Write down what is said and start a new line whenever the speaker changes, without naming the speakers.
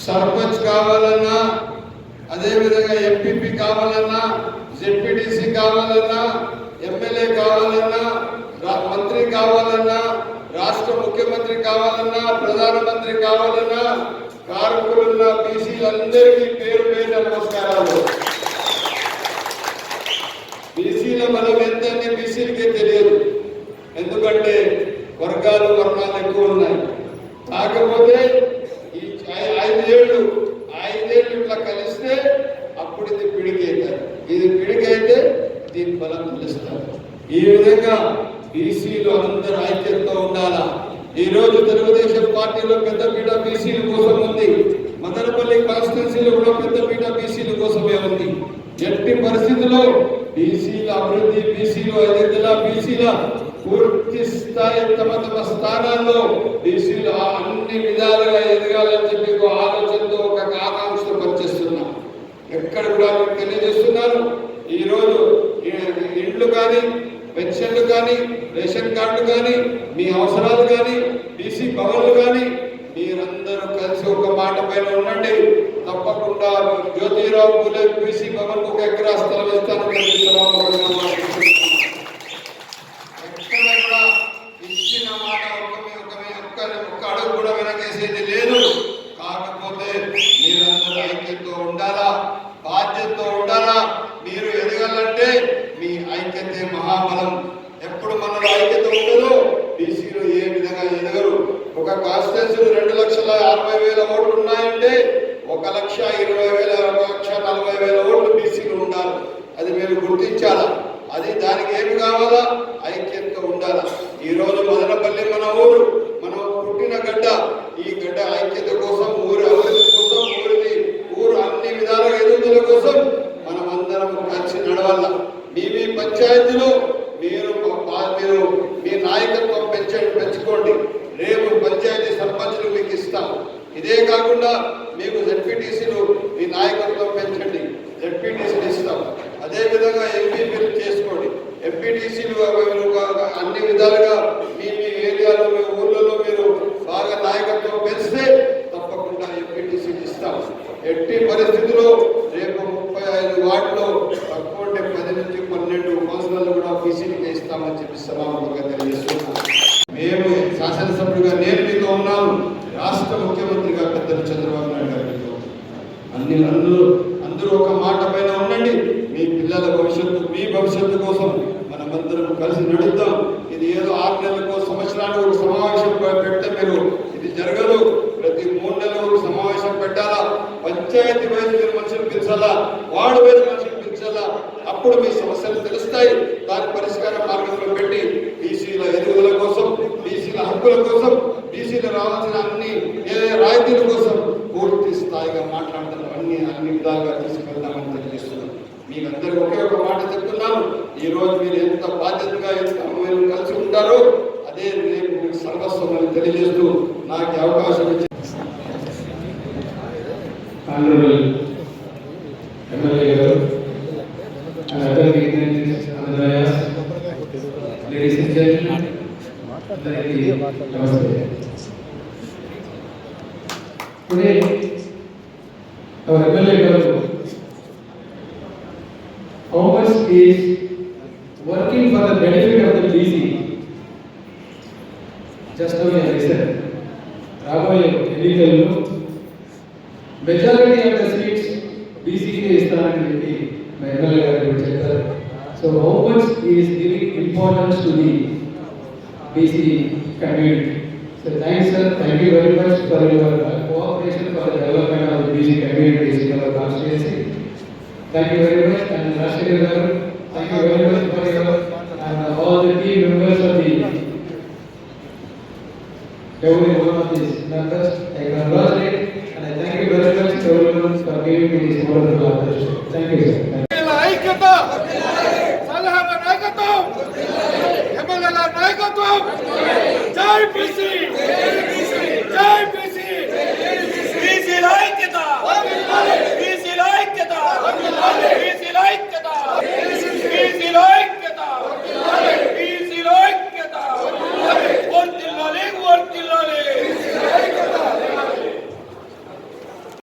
సర్పంచ్ కావాలన్నా అదేవిధంగా ఎంపీపీ కావాలన్నా జెడ్పీటీసీ కావాలన్నా ఎమ్మెల్యే కావాలన్నా మంత్రి కావాలన్నా రాష్ట్ర ముఖ్యమంత్రి కావాలన్నా ప్రధానమంత్రి కావాలన్నా కార్మికులున్న బీసీలందరికీ పేరు పేరు నమస్కారాలు. ఈ విధంగా బీసీలు అందరూ ఐక్యతతో ఉండాలా? ఈ రోజు తెలుగుదేశం పార్టీలో పెద్ద పీట బీసీల కోసం ఉంది. మదనపల్లి కాన్స్టిట్యున్సీలో కూడా పెద్ద పీట బీసీల కోసమే ఉంది. ఎట్టి పరిస్థితుల్లో బీసీల అభివృద్ధి బీసీలు ఐదెందుల బీసీల పూర్తి స్థాయి తమ తమ స్థానాల్లో బీసీలు అన్ని విధాలుగా ఎదగాలని చెప్పి ఒక ఆలోచనతో ఒక ఆకాంక్షతో పనిచేస్తున్నాం ఎక్కడ కూడా మీకు తెలియజేస్తున్నాను ఈ రోజు ఇండ్లు కానీ పెన్షన్లు కానీ రేషన్ కార్డులు కానీ మీ అవసరాలు కానీ బీసీ భవన్లు కానీ మీరందరూ కలిసి ఒక మాట పైన ఉండండి. తప్పకుండా జ్యోతిరావు పూలే బీసీ భవన్ ఒక ఎకరా స్థలం ఇస్తాను ఎక్కడ కూడా ఇచ్చిన మాట ఒక ఒక్క అడుగు కూడా వెనకేసేది లేదు కాకపోతే మీరందరూ ఐక్యతతో ఉండాలా బాధ్యతతో ఉండాలా మీరు ఎదగాలంటే మీ ఐక్యతే మహాబలం ఎప్పుడు మనలో ఐక్యత ఉండదో బీసీలు ఏ విధంగా ఎదగరు ఒక రెండు లక్షల అరవై వేల ఓట్లు ఉన్నాయంటే ఒక లక్ష ఇరవై వేల ఒక లక్ష నలభై వేల ఓట్లు బీసీలు ఉండాలి. అది మీరు గుర్తించాలా? అది దానికి ఏమి కావాలా? ఐక్యత ఉండాలా? ఈ రోజు మదనపల్లి మన ఊరు మనం పుట్టిన గడ్డ. ఈ గడ్డ ఐక్యత కోసం ఊరి అభివృద్ధి కోసం ఊరిని ఊరు అన్ని విధాల ఎదుగుదల కోసం మనం అందరం కలిసి నడవాల? మీ మీ పంచాయతీలో మీరు మీరు మీ నాయకత్వం పెంచండి పెంచుకోండి రేపు పంచాయతీ సర్పంచులు మీకు ఇస్తాం ఇదే కాకుండా మీకు జెడ్పీటీసీలు మీ నాయకత్వం పెంచండి. జెడ్పీటీసీలు ఇస్తాం. అదేవిధంగా ఎంపీ ఎంపీపీలు చేసుకోండి. ఎంపీటీసీలు అన్ని విధాలుగా మీ మీ ఏరియాలో మీ ఊర్లలో మీరు బాగా నాయకత్వం పెంచితే తప్పకుండా ఎంపీటీసీలు ఇస్తాం. ఎట్టి పరిస్థితి చంద్రబాబు నాయుడు గారికి అన్ని అందరూ అందరూ ఒక మాట పైన ఉండండి. మీ పిల్లల భవిష్యత్తు మీ భవిష్యత్తు కోసం మనమందరం కలిసి నడుద్దాం. ఇది ఏదో ఆరు నెలలకు సంవత్సరానికి ఒక సమావేశం పెడితే మీరు ఇది జరగదు. ప్రతి మూడు నెలలకు ఒక సమావేశం పెట్టాలా? పంచాయతీ వయసు మీరు మనుషులు పిలిచాలా? వార్డు వైద్య మనుషులు పిలిచాలా? అప్పుడు మీ సమస్యలు తెలుస్తాయి దాని పరిష్కార మార్గంలో పెట్టి బీసీల ఎదుగుదల కోసం బీసీల హక్కుల కోసం బీసీలు రావాల్సిన అన్ని ఏ రాయితీల కోసం పూర్తి స్థాయిగా మాట్లాడతాం అన్ని అన్ని విధాలుగా తీసుకెళ్తామని తెలియజేస్తున్నాను మీరందరూ ఒకే ఒక మాట చెప్తున్నాను. ఈ రోజు మీరు ఎంత బాధ్యతగా ఎంత మీరు కలిసి ఉంటారో అదే రేపు మీకు సర్వస్వం అని తెలియజేస్తూ నాకు అవకాశం ఇచ్చి
Honorable MLA our MLA Commerce is working for the benefit of the busy. Just now we have said, Raboye Edical Majority of the seats BCK is not really my MLA So how much is giving importance to the BC community? So thanks sir, thank you very much for your Thank you very much. And Rashid thank you very much for your and all the team members of the every one of these members. I congratulate and I thank you very much to everyone for giving me this wonderful opportunity. Thank you, sir. Thank you.